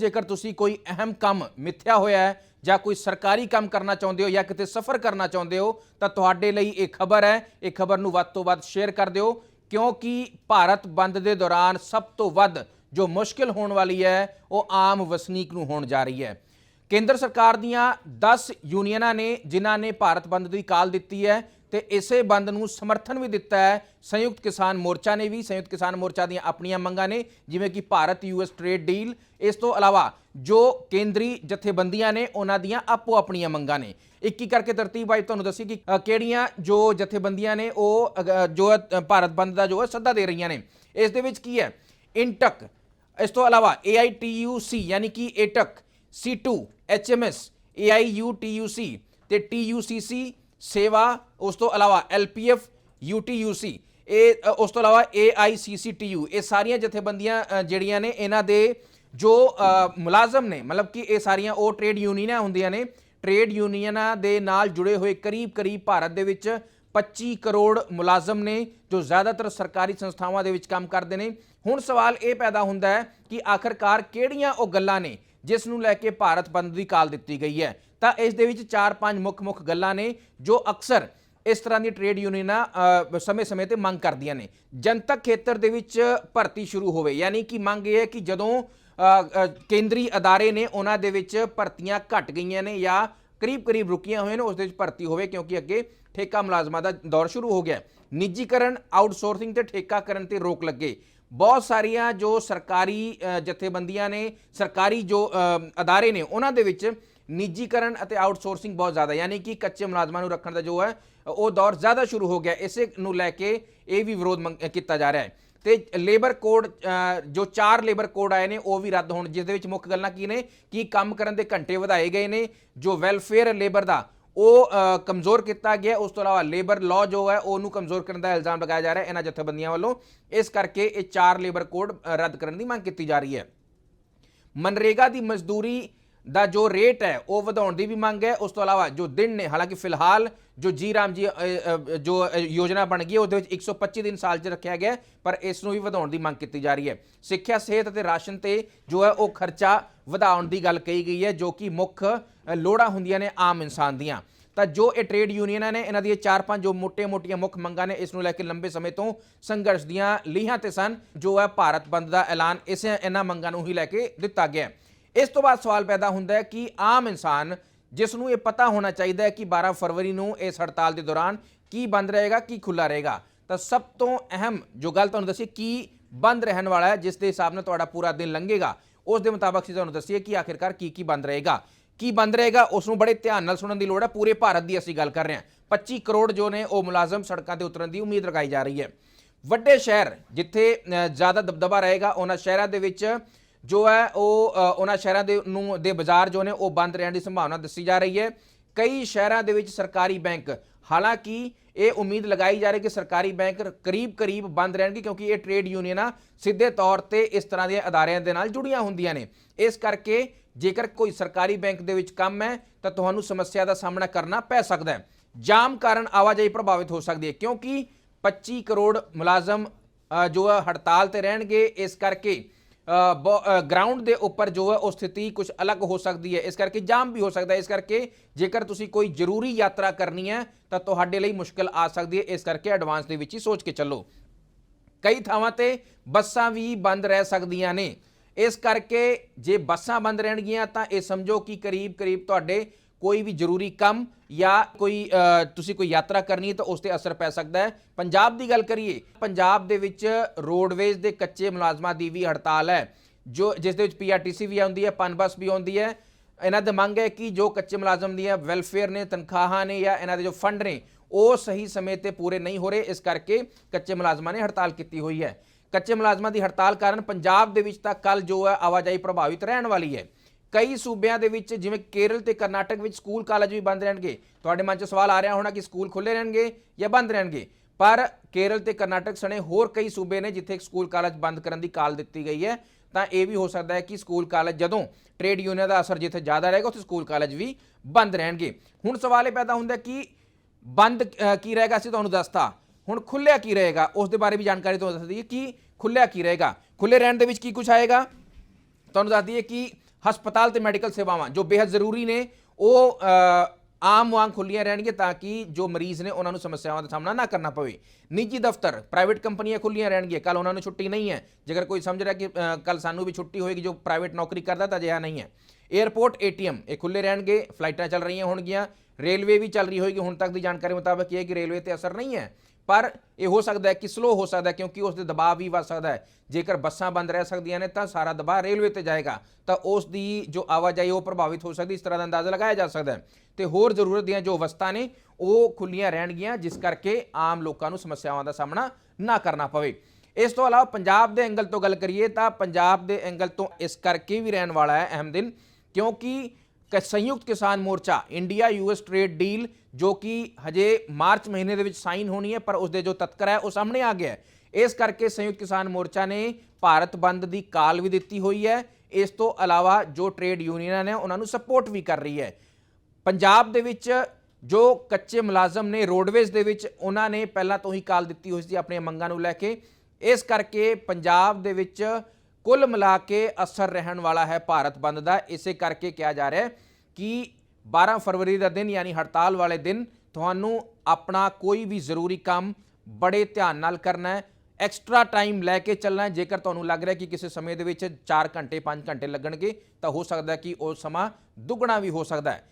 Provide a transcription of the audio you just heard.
ਜੇਕਰ ਤੁਸੀਂ ਕੋਈ ਅਹਿਮ ਕੰਮ ਮਿੱਥਿਆ ਹੋਇਆ ਹੈ ਜਾਂ ਕੋਈ ਸਰਕਾਰੀ ਕੰਮ ਕਰਨਾ ਚਾਹੁੰਦੇ ਹੋ ਜਾਂ ਕਿਤੇ ਸਫ਼ਰ ਕਰਨਾ ਚਾਹੁੰਦੇ ਹੋ, ਤਾਂ ਤੁਹਾਡੇ ਲਈ ਇਹ ਖਬਰ ਹੈ। ਇਹ ਖਬਰ ਨੂੰ ਵੱਧ ਤੋਂ ਵੱਧ ਸ਼ੇਅਰ ਕਰ ਦਿਓ, ਕਿਉਂਕਿ ਭਾਰਤ ਬੰਦ ਦੇ ਦੌਰਾਨ ਸਭ ਤੋਂ ਵੱਧ ਜੋ ਮੁਸ਼ਕਿਲ ਹੋਣ ਵਾਲੀ ਹੈ, ਉਹ ਆਮ ਵਸਨੀਕ ਨੂੰ ਹੋਣ ਜਾ ਰਹੀ ਹੈ। ਕੇਂਦਰ ਸਰਕਾਰ ਦੀਆਂ 10 ਯੂਨੀਅਨਾਂ ਨੇ, ਜਿਨ੍ਹਾਂ ਨੇ ਭਾਰਤ ਬੰਦ ਦੀ ਕਾਲ ਦਿੱਤੀ ਹੈ ਤੇ ਇਸੇ ਬੰਦ ਨੂੰ ਸਮਰਥਨ ਵੀ ਦਿੱਤਾ ਹੈ। ਸੰਯੁਕਤ ਕਿਸਾਨ ਮੋਰਚਾ ਨੇ ਵੀ ਸੰਯੁਕਤ ਕਿਸਾਨ ਮੋਰਚਾ ਦੀਆਂ ਆਪਣੀਆਂ ਮੰਗਾਂ ਨੇ ਜਿਵੇਂ ਕਿ ਭਾਰਤ ਯੂਐਸ ਟ੍ਰੇਡ ਡੀਲ। ਇਸ ਤੋਂ ਇਲਾਵਾ ਜੋ ਕੇਂਦਰੀ ਜਥੇਬੰਦੀਆਂ ਨੇ ਉਹਨਾਂ ਦੀਆਂ ਆਪੋ ਆਪਣੀਆਂ ਮੰਗਾਂ ਨੇ। ਇੱਕ ਇੱਕ ਕਰਕੇ ਤਰਤੀਬ ਵਾਈਜ਼ ਤੁਹਾਨੂੰ ਦੱਸੀ ਕਿ ਕਿਹੜੀਆਂ ਜੋ ਜਥੇਬੰਦੀਆਂ ਨੇ ਉਹ ਅ, ਜੋ ਹੈ, ਭਾਰਤ ਬੰਦ ਦਾ ਜੋ ਹੈ ਸੱਦਾ ਦੇ ਰਹੀਆਂ ਨੇ। ਇਸ ਦੇ ਵਿੱਚ ਕੀ ਹੈ? ਇੰਟਕ ਇਸ ਤੋਂ ਇਲਾਵਾ AITUC ਯਾਨੀ ਕਿ ਏਟਕ C2 HMS AIUTUC ਤੇ TUCC ਸੇਵਾ ਉਸ ਤੋਂ ਇਲਾਵਾ LPF UTUC ਇਹ ਅ, ਉਸ ਤੋਂ ਇਲਾਵਾ AICCTU ਇਹ ਸਾਰੀਆਂ ਜਥੇਬੰਦੀਆਂ ਜਿਹੜੀਆਂ ਨੇ ਇਹਨਾਂ ਦੇ ਜੋ ਮੁਲਾਜ਼ਮ ਨੇ ਮਤਲਬ ਕਿ ਇਹ ਸਾਰੀਆਂ ਉਹ ਟ੍ਰੇਡ ਯੂਨੀਅਨਾਂ ਹੁੰਦੀਆਂ ਨੇ ਟ੍ਰੇਡ ਯੂਨੀਅਨਾਂ ਦੇ ਨਾਲ ਜੁੜੇ ਹੋਏ ਕਰੀਬ-ਕਰੀਬ ਭਾਰਤ ਦੇ ਵਿੱਚ 25 ਕਰੋੜ ਮੁਲਾਜ਼ਮ ਨੇ ਜੋ ਜ਼ਿਆਦਾਤਰ ਸਰਕਾਰੀ ਸੰਸਥਾਵਾਂ ਦੇ ਵਿੱਚ ਕੰਮ ਕਰਦੇ ਨੇ। ਹੁਣ ਸਵਾਲ ਇਹ ਪੈਦਾ ਹੁੰਦਾ ਹੈ ਕਿ ਆਖਰਕਾਰ ਕਿਹੜੀਆਂ ਉਹ ਗੱਲਾਂ ਨੇ ਜਿਸ ਨੂੰ ਲੈ ਕੇ ਭਾਰਤ ਬੰਦ ਦੀ ਕਾਲ ਦਿੱਤੀ ਗਈ ਹੈ? ਤਾਂ ਇਸ ਦੇ ਵਿੱਚ 4-5 ਮੁੱਖ-ਮੁੱਖ ਗੱਲਾਂ ਨੇ ਜੋ ਅਕਸਰ ਇਸ ਤਰ੍ਹਾਂ ਦੀ ਟ੍ਰੇਡ ਯੂਨੀਅਨਾਂ ਸਮੇਂ-ਸਮੇਂ ਤੇ ਮੰਗ ਕਰਦੀਆਂ ਨੇ। ਜਨਤਕ ਖੇਤਰ ਦੇ ਵਿੱਚ ਭਰਤੀ ਸ਼ੁਰੂ ਹੋਵੇ, ਯਾਨੀ ਕਿ ਮੰਗ ਇਹ ਹੈ ਕਿ ਜਦੋਂ ਕੇਂਦਰੀ ਅਦਾਰੇ ਨੇ ਉਹਨਾਂ ਦੇ ਵਿੱਚ ਭਰਤੀਆਂ ਘਟ ਗਈਆਂ ਨੇ ਜਾਂ ਕਰੀਬ-ਕਰੀਬ ਰੁਕੀਆਂ ਹੋਈਆਂ ਨੇ, ਉਸ ਦੇ ਵਿੱਚ ਭਰਤੀ ਹੋਵੇ, ਕਿਉਂਕਿ ਅੱਗੇ ਠੇਕਾ ਮੁਲਾਜ਼ਮਾਂ ਦਾ ਦੌਰ ਸ਼ੁਰੂ ਹੋ ਗਿਆ। ਨਿੱਜੀਕਰਨ ਆਊਟਸੋਰਸਿੰਗ ਤੇ ਠੇਕਾਕਰਨ ਤੇ ਰੋਕ ਲੱਗੇ। ਬਹੁਤ ਸਾਰੀਆਂ ਜੋ ਸਰਕਾਰੀ ਜਥੇਬੰਦੀਆਂ ਨੇ, ਸਰਕਾਰੀ ਜੋ ਅਦਾਰੇ ਨੇ, ਉਹਨਾਂ ਦੇ ਵਿੱਚ ਨਿੱਜੀਕਰਨ ਅਤੇ ਆਊਟਸੋਰਸਿੰਗ ਬਹੁਤ ਜ਼ਿਆਦਾ, ਯਾਨੀ ਕਿ ਕੱਚੇ ਮੁਲਾਜ਼ਮਾਂ ਨੂੰ ਰੱਖਣ ਦਾ ਜੋ ਹੈ, ਉਹ ਦੌਰ ਜ਼ਿਆਦਾ ਸ਼ੁਰੂ ਹੋ ਗਿਆ, ਇਸੇ ਨੂੰ ਲੈ ਕੇ ਇਹ ਵੀ ਵਿਰੋਧ ਮੰਗ- ਕੀਤਾ ਜਾ ਰਿਹਾ ਹੈ। ਤੇ ਲੇਬਰ ਕੋਡ ਜੋ ਚਾਰ ਲੇਬਰ ਕੋਡ ਆਏ ਨੇ, ਉਹ ਵੀ ਰੱਦ ਹੋਣ, ਜਿਸ ਦੇ ਵਿੱਚ ਮੁੱਖ ਗੱਲਾਂ ਕੀ ਨੇ, ਕਿ ਕੰਮ ਕਰਨ ਦੇ ਘੰਟੇ ਵਧਾਏ ਗਏ ਨੇ, ਜੋ ਵੈਲਫੇਅਰ ਲੇਬਰ ਦਾ, ਉਹ ਕਮਜ਼ੋਰ ਕੀਤਾ ਗਿਆ, ਉਸ ਤੋਂ ਇਲਾਵਾ ਲੇਬਰ ਲਾਅ ਜੋ ਹੈ, ਉਹਨੂੰ ਕਮਜ਼ੋਰ ਕਰਨ ਦਾ ਇਲਜ਼ਾਮ ਲਗਾਇਆ ਜਾ ਰਿਹਾ ਹੈ, ਇਹਨਾਂ ਜਥੇਬੰਦੀਆਂ ਵੱਲੋਂ। ਇਸ ਕਰਕੇ ਇਹ ਚਾਰ ਲੇਬਰ ਕੋਡ ਰੱਦ ਕਰਨ ਦੀ ਮੰਗ ਕੀਤੀ ਜਾ ਰਹੀ ਹੈ। ਮਨਰੇਗਾ ਦੀ ਮਜ਼ਦੂਰੀ ਦਾ ਜੋ ਰੇਟ ਹੈ, ਉਹ ਵਧਾਉਣ ਦੀ ਵੀ ਮੰਗ ਹੈ। ਉਸ ਤੋਂ ਇਲਾਵਾ ਜੋ ਦਿਨ ਨੇ, ਹਾਲਾਂਕਿ ਫਿਲਹਾਲ ਜੋ ਜੀ ਰਾਮ ਜੀ ਜੋ ਯੋਜਨਾ ਬਣ ਗਈ ਉਹਦੇ ਵਿੱਚ 125 ਦਿਨ ਸਾਲ 'ਚ ਰੱਖਿਆ ਗਿਆ ਪਰ ਇਸ ਨੂੰ ਵੀ ਵਧਾਉਣ ਦੀ ਮੰਗ ਕੀਤੀ ਜਾ ਰਹੀ ਹੈ। ਸਿੱਖਿਆ, ਸਿਹਤ ਅਤੇ ਰਾਸ਼ਨ ਤੇ ਜੋ ਹੈ, ਉਹ ਖਰਚਾ ਵਧਾਉਣ ਦੀ ਗੱਲ ਕਹੀ ਗਈ ਹੈ, ਜੋ ਕਿ ਮੁੱਖ ਲੋੜਾਂ ਹੁੰਦੀਆਂ ਨੇ ਆਮ ਇਨਸਾਨ ਦੀਆਂ। ਤਾਂ ਜੋ ਇਹ ਟ੍ਰੇਡ ਯੂਨੀਅਨਾਂ ਨੇ, ਇਹਨਾਂ ਦੀਆਂ ਚਾਰ ਪੰਜ ਜੋ ਮੋਟੇ-ਮੋਟੀਆਂ ਮੁੱਖ ਮੰਗਾਂ ਨੇ, ਇਸ ਨੂੰ ਲੈ ਕੇ ਲੰਬੇ ਸਮੇਂ ਤੋਂ ਸੰਘਰਸ਼ ਦੀਆਂ ਲੀਹਾਂ ਤੇ ਸਨ, ਜੋ ਹੈ ਭਾਰਤ ਬੰਦ ਦਾ ਐਲਾਨ ਇਸ ਇਹਨਾਂ ਮੰਗਾਂ ਨੂੰ ਹੀ ਲੈ ਕੇ ਦਿੱਤਾ ਗਿਆ ਇਸ ਤੋਂ ਬਾਅਦ ਸਵਾਲ ਪੈਦਾ ਹੁੰਦਾ ਹੈ ਕਿ ਆਮ ਇਨਸਾਨ, ਜਿਸ ਨੂੰ ਇਹ ਪਤਾ ਹੋਣਾ ਚਾਹੀਦਾ ਹੈ ਕਿ 12 ਫਰਵਰੀ ਨੂੰ ਇਸ ਹੜਤਾਲ ਦੇ ਦੌਰਾਨ ਕੀ ਬੰਦ ਰਹੇਗਾ, ਕੀ ਖੁੱਲਾ ਰਹੇਗਾ, ਤਾਂ ਸਭ ਤੋਂ ਅਹਿਮ ਜੋ ਗੱਲ ਤੁਹਾਨੂੰ ਦੱਸੀ ਕੀ ਬੰਦ ਰਹਿਣ ਵਾਲਾ ਹੈ, ਜਿਸ ਦੇ ਹਿਸਾਬ ਨਾਲ ਤੁਹਾਡਾ ਪੂਰਾ ਦਿਨ ਲੰਘੇਗਾ, ਉਸ ਦੇ ਮੁਤਾਬਕ ਅਸੀਂ ਤੁਹਾਨੂੰ ਦੱਸੀਏ ਕਿ ਆਖਿਰਕਾਰ ਕੀ ਕੀ ਬੰਦ ਰਹੇਗਾ। ਕੀ ਬੰਦ ਰਹੇਗਾ, ਉਸ ਨੂੰ ਬੜੇ ਧਿਆਨ ਨਾਲ ਸੁਣਨ ਦੀ ਲੋੜ ਹੈ। ਪੂਰੇ ਭਾਰਤ ਦੀ ਅਸੀਂ ਗੱਲ ਕਰ ਰਹੇ ਹਾਂ। 25 ਕਰੋੜ ਜੋ ਨੇ ਉਹ ਮੁਲਾਜ਼ਮ ਸੜਕਾਂ ਤੇ ਉਤਰਨ ਦੀ ਉਮੀਦ ਲਗਾਈ ਜਾ ਰਹੀ ਹੈ। ਵੱਡੇ ਸ਼ਹਿਰ ਜਿੱਥੇ ਜ਼ਿਆਦਾ ਦਬਦਬਾ ਰਹੇਗਾ, ਉਹਨਾਂ ਸ਼ਹਿਰਾਂ ਦੇ ਵਿੱਚ ਜੋ ਹੈ ਉਹ ਉਹਨਾਂ ਸ਼ਹਿਰਾਂ ਦੇ ਨੂੰ, ਦੇ ਬਾਜ਼ਾਰ ਜੋ ਨੇ, ਉਹ ਬੰਦ ਰਹਿਣ ਦੀ ਸੰਭਾਵਨਾ ਦੱਸੀ ਜਾ ਰਹੀ ਹੈ। ਕਈ ਸ਼ਹਿਰਾਂ ਦੇ ਵਿੱਚ ਸਰਕਾਰੀ ਬੈਂਕ, ਹਾਲਾਂਕਿ ਇਹ ਉਮੀਦ ਲਗਾਈ ਜਾ ਰਹੀ ਕਿ ਸਰਕਾਰੀ ਬੈਂਕ ਕਰੀਬ-ਕਰੀਬ ਬੰਦ ਰਹਿਣਗੇ ਕਿਉਂਕਿ ਇਹ ਟ੍ਰੇਡ ਯੂਨੀਅਨਾਂ ਸਿੱਧੇ ਤੌਰ ਤੇ ਇਸ ਤਰ੍ਹਾਂ ਦੇ ਅਦਾਰਿਆਂ ਦੇ ਨਾਲ ਜੁੜੀਆਂ ਹੁੰਦੀਆਂ ਨੇ। ਇਸ ਕਰਕੇ ਜੇਕਰ ਕੋਈ ਸਰਕਾਰੀ ਬੈਂਕ ਦੇ ਵਿੱਚ ਕੰਮ ਹੈ, ਤਾਂ ਤੁਹਾਨੂੰ ਸਮੱਸਿਆ ਦਾ ਸਾਹਮਣਾ ਕਰਨਾ ਪੈ ਸਕਦਾ ਹੈ। ਜਾਮ ਕਾਰਨ ਆਵਾਜਾਈ ਪ੍ਰਭਾਵਿਤ ਹੋ ਸਕਦੀ ਹੈ ਕਿਉਂਕਿ 25 ਕਰੋੜ ਮੁਲਾਜ਼ਮ ਜੋ ਹੈ, ਹੜਤਾਲ ਤੇ ਰਹਿਣਗੇ। ਇਸ ਕਰਕੇ ਗਰਾਊਂਡ ਦੇ ਉੱਪਰ ਜੋ ਹੈ ਉਹ ਸਥਿਤੀ ਕੁਝ ਅਲੱਗ ਹੋ ਸਕਦੀ ਹੈ। ਇਸ ਕਰਕੇ ਜਾਮ ਵੀ ਹੋ ਸਕਦਾ ਹੈ। ਇਸ ਕਰਕੇ ਜੇਕਰ ਤੁਸੀਂ ਕੋਈ ਜ਼ਰੂਰੀ ਯਾਤਰਾ ਕਰਨੀ ਹੈ, ਤਾਂ ਤੁਹਾਡੇ ਲਈ ਮੁਸ਼ਕਲ ਆ ਸਕਦੀ ਹੈ। ਇਸ ਕਰਕੇ ਐਡਵਾਂਸ ਦੇ ਵਿੱਚ ਹੀ ਸੋਚ ਕੇ ਚੱਲੋ। ਕਈ ਥਾਵਾਂ ਤੇ ਬੱਸਾਂ ਵੀ ਬੰਦ ਰਹਿ ਸਕਦੀਆਂ ਨੇ। ਇਸ ਕਰਕੇ ਜੇ ਬੱਸਾਂ ਬੰਦ ਰਹਿਣਗੀਆਂ, ਤਾਂ ਇਹ ਸਮਝੋ ਕਿ ਕਰੀਬ-ਕਰੀਬ ਤੁਹਾਡੇ ਕੋਈ ਵੀ ਜ਼ਰੂਰੀ ਕੰਮ ਜਾਂ ਕੋਈ ਤੁਸੀਂ ਕੋਈ ਯਾਤਰਾ ਕਰਨੀ ਹੈ ਤਾਂ ਉਸ ਤੇ ਅਸਰ ਪੈ ਸਕਦਾ ਹੈ। ਪੰਜਾਬ ਦੀ ਗੱਲ ਕਰੀਏ, ਪੰਜਾਬ ਦੇ ਵਿੱਚ ਰੋਡਵੇਜ਼ ਦੇ ਕੱਚੇ ਮੁਲਾਜ਼ਮਾਂ ਦੀ ਵੀ ਹੜਤਾਲ ਹੈ, ਜੋ ਜਿਸ ਦੇ ਵਿੱਚ ਪੀਆਰਟੀਸੀ ਵੀ ਆਉਂਦੀ ਹੈ ਪਨਬਸ ਵੀ ਆਉਂਦੀ ਹੈ। ਇਹਨਾਂ ਦੀ ਮੰਗ ਹੈ ਕਿ ਜੋ ਕੱਚੇ ਮੁਲਾਜ਼ਮ ਦੀਆਂ ਵੈਲਫੇਅਰ ਨੇ, ਤਨਖਾਹਾਂ ਨੇ ਜਾਂ ਇਹਨਾਂ ਦੇ ਜੋ ਫੰਡ ਨੇ, ਉਹ ਸਹੀ ਸਮੇਂ ਤੇ ਪੂਰੇ ਨਹੀਂ ਹੋ ਰਹੇ। ਇਸ ਕਰਕੇ ਕੱਚੇ ਮੁਲਾਜ਼ਮਾਂ ਨੇ ਹੜਤਾਲ ਕੀਤੀ ਹੋਈ ਹੈ। ਕੱਚੇ ਮੁਲਾਜ਼ਮਾਂ ਦੀ ਹੜਤਾਲ ਕਾਰਨ ਪੰਜਾਬ ਦੇ ਵਿੱਚ ਤਾਂ ਕੱਲ ਜੋ ਹੈ ਆਵਾਜਾਈ ਪ੍ਰਭਾਵਿਤ ਰਹਿਣ ਵਾਲੀ ਹੈ। ਕਈ ਸੂਬਿਆਂ ਦੇ ਵਿੱਚ, ਜਿਵੇਂ ਕੇਰਲ ਤੇ ਕਰਨਾਟਕ ਵਿੱਚ ਸਕੂਲ ਕਾਲਜ ਵੀ ਬੰਦ ਰਹਿਣਗੇ। ਤੁਹਾਡੇ ਮਨ 'ਚ ਸਵਾਲ ਆ ਰਿਹਾ ਹੋਣਾ ਕਿ ਸਕੂਲ ਖੁੱਲੇ ਰਹਿਣਗੇ ਜਾਂ ਬੰਦ ਰਹਿਣਗੇ? ਪਰ ਕੇਰਲ ਤੇ ਕਰਨਾਟਕ ਸਣੇ ਹੋਰ ਕਈ ਸੂਬੇ ਨੇ ਜਿੱਥੇ ਸਕੂਲ ਕਾਲਜ ਬੰਦ ਕਰਨ ਦੀ ਕਾਲ ਦਿੱਤੀ ਗਈ ਹੈ। ਤਾਂ ਇਹ ਵੀ ਹੋ ਸਕਦਾ ਹੈ ਕਿ ਸਕੂਲ ਕਾਲਜ ਜਦੋਂ ਟ੍ਰੇਡ ਯੂਨੀਅਨ ਦਾ ਅਸਰ ਜਿੱਥੇ ਜ਼ਿਆਦਾ ਰਹੇਗਾ, ਉੱਥੇ ਸਕੂਲ ਕਾਲਜ ਵੀ ਬੰਦ ਰਹਿਣਗੇ। ਹੁਣ ਸਵਾਲ ਇਹ ਪੈਦਾ ਹੁੰਦਾ ਕਿ ਬੰਦ ਕੀ ਰਹੇਗਾ? ਅਸੀਂ ਤੁਹਾਨੂੰ ਦੱਸਤਾ। ਹੁਣ ਖੁੱਲਿਆ ਕੀ ਰਹੇਗਾ? ਉਸ ਦੇ ਬਾਰੇ ਵੀ ਜਾਣਕਾਰੀ ਤੁਹਾਨੂੰ ਦੱਸ ਦਈਏ ਕਿ ਖੁੱਲਿਆ ਕੀ ਰਹੇਗਾ? ਖੁੱਲੇ ਰਹਿਣ ਦੇ ਵਿੱਚ ਕੀ ਕੁਝ ਆਏਗਾ? ਤੁਹਾਨੂੰ ਦੱਸ ਦਈਏ ਕਿ ਹਸਪਤਾਲ ਤੇ ਮੈਡੀਕਲ ਸੇਵਾਵਾਂ, ਜੋ ਬੇहद ਜ਼ਰੂਰੀ ਨੇ, ਉਹ ਆਮ ਵਾਂਗ ਖੁੱਲੀਆਂ ਰਹਿਣਗੀਆਂ ਤਾਂ ਕਿ ਜੋ ਮਰੀਜ਼ ਨੇ ਉਹਨਾਂ ਨੂੰ ਸਮੱਸਿਆਵਾਂ ਦਾ ਸਾਹਮਣਾ ਨਾ ਕਰਨਾ ਪਵੇ। ਨਿੱਜੀ ਦਫ਼ਤਰ, ਪ੍ਰਾਈਵੇਟ ਕੰਪਨੀਆਂ ਖੁੱਲੀਆਂ ਰਹਿਣਗੀਆਂ ਕੱਲ ਉਹਨਾਂ ਨੂੰ ਛੁੱਟੀ ਨਹੀਂ ਹੈ। ਜੇਕਰ ਕੋਈ ਸਮਝ ਰਿਹਾ ਕਿ ਕੱਲ ਸਾਨੂੰ ਵੀ ਛੁੱਟੀ ਹੋਏਗੀ ਜੋ ਪ੍ਰਾਈਵੇਟ ਨੌਕਰੀ ਕਰਦਾ ਤਾਂ ਅਜਿਹਾ ਨਹੀਂ ਹੈ। 에ਅਰਪੋਰਟ ਏਟੀਐਮ ਇਹ ਖੁੱਲੇ ਰਹਿਣਗੇ ਫਲਾਈਟਾਂ ਚੱਲ ਰਹੀਆਂ ਹੋਣਗੀਆਂ। ਰੇਲਵੇ ਵੀ ਚੱਲ ਰਹੀ ਹੋਏਗੀ, ਹੁਣ ਤੱਕ ਦੀ ਜਾਣਕਾਰੀ ਮੁਤਾਬਕ ਇਹ ਹੈ ਕਿ ਰੇਲਵੇ ਤੇ ਅਸਰ ਨਹੀਂ ਹੈ। ਪਰ ਇਹ ਹੋ ਸਕਦਾ ਹੈ ਕਿ ਸਲੋ ਹੋ ਸਕਦਾ ਹੈ, ਕਿਉਂਕਿ ਉਸ ਦੇ ਦਬਾਅ ਵੀ ਵੱਧ ਸਕਦਾ ਹੈ। ਜੇਕਰ ਬੱਸਾਂ ਬੰਦ ਰਹਿ ਸਕਦੀਆਂ ਨੇ, ਤਾਂ ਸਾਰਾ ਦਬਾਅ ਰੇਲਵੇ ਤੇ ਜਾਏਗਾ। ਤਾਂ ਉਸ ਦੀ ਜੋ ਆਵਾਜਾਈ ਉਹ ਪ੍ਰਭਾਵਿਤ ਹੋ ਸਕਦੀ ਇਸ ਤਰ੍ਹਾਂ ਦਾ ਅੰਦਾਜ਼ਾ ਲਗਾਇਆ ਜਾ ਸਕਦਾ ਹੈ। ਤੇ ਹੋਰ ਜ਼ਰੂਰਤ ਦੀਆਂ ਜੋ ਵਸਤਾਂ ਨੇ, ਉਹ ਖੁੱਲੀਆਂ ਰਹਿਣਗੀਆਂ, ਜਿਸ ਕਰਕੇ ਆਮ ਲੋਕਾਂ ਨੂੰ ਸਮੱਸਿਆਵਾਂ ਦਾ ਸਾਹਮਣਾ ਨਾ ਕਰਨਾ ਪਵੇ। ਇਸ ਤੋਂ ਇਲਾਵਾ ਪੰਜਾਬ ਦੇ ਐਂਗਲ ਤੋਂ ਗੱਲ ਕਰੀਏ, ਤਾਂ ਪੰਜਾਬ ਦੇ ਐਂਗਲ ਤੋਂ ਇਸ ਕਰਕੇ ਵੀ ਰਹਿਣ ਵਾਲਾ ਹੈ, ਅਹਿਮ ਦਿਨ ਕਿਉਂਕਿ ਕ- ਸੰਯੁਕਤ Kisan Morcha India US trade deal ਜੋ ਕਿ ਹਜੇ ਮਾਰਚ ਮਹੀਨੇ ਦੇ ਵਿੱਚ ਸਾਈਨ ਹੋਣੀ ਹੈ ਪਰ ਉਸ ਦੇ ਜੋ ਤਤਕਰ ਹੈ ਉਹ ਸਾਹਮਣੇ ਆ ਗਿਆ ਹੈ ਇਸ ਕਰਕੇ ਸੰਯੁਕਤ ਕਿਸਾਨ ਮੋਰਚਾ ਨੇ ਭਾਰਤ ਬੰਦ ਦੀ ਕਾਲ ਵੀ ਦਿੱਤੀ ਹੋਈ ਹੈ ਇਸ ਤੋਂ ਇਲਾਵਾ ਜੋ ਟ੍ਰੇਡ ਯੂਨੀਅਨਾਂ ਨੇ ਉਹਨਾਂ ਨੂੰ ਸਪੋਰਟ ਵੀ ਕਰ ਰਹੀ ਹੈ ਪੰਜਾਬ ਦੇ ਵਿੱਚ ਜੋ ਕੱਚੇ ਮੁਲਾਜ਼ਮ ਨੇ ਰੋਡਵੇਜ਼ ਦੇ ਵਿੱਚ ਉਹਨਾਂ ਨੇ ਪਹਿਲਾਂ ਤੋਂ ਹੀ ਕਾਲ ਦਿੱਤੀ ਹੋਈ ਸੀ ਆਪਣੀਆਂ ਮੰਗਾਂ ਨੂੰ ਲੈ ਕੇ ਇਸ ਕਰਕੇ ਪੰਜਾਬ ਦੇ ਵਿੱਚ ਕੁੱਲ ਮਿਲਾ ਕੇ ਅਸਰ ਰਹਿਣ ਵਾਲਾ ਹੈ ਭਾਰਤ ਬੰਦ ਦਾ। ਇਸੇ ਕਰਕੇ ਕਿਹਾ ਜਾ ਰਿਹਾ ਹੈ ਕਿ 12 ਫਰਵਰੀ ਦਾ ਦਿਨ ਯਾਨੀ ਹੜਤਾਲ ਵਾਲੇ ਦਿਨ ਤੁਹਾਨੂੰ ਆਪਣਾ ਕੋਈ ਵੀ ਜ਼ਰੂਰੀ ਕੰਮ ਬੜੇ ਧਿਆਨ ਨਾਲ ਕਰਨਾ ਹੈ। ਐਕਸਟਰਾ ਟਾਈਮ ਲੈ ਕੇ ਚੱਲਣਾ ਹੈ। ਜੇਕਰ ਤੁਹਾਨੂੰ ਲੱਗ ਰਿਹਾ ਕਿ ਕਿਸੇ ਸਮੇਂ ਦੇ ਵਿੱਚ 4 ਘੰਟੇ 5 ਘੰਟੇ ਲੱਗਣਗੇ, ਤਾਂ ਹੋ ਸਕਦਾ ਕਿ ਉਹ ਸਮਾਂ ਦੁੱਗਣਾ ਵੀ ਹੋ ਸਕਦਾ ਹੈ।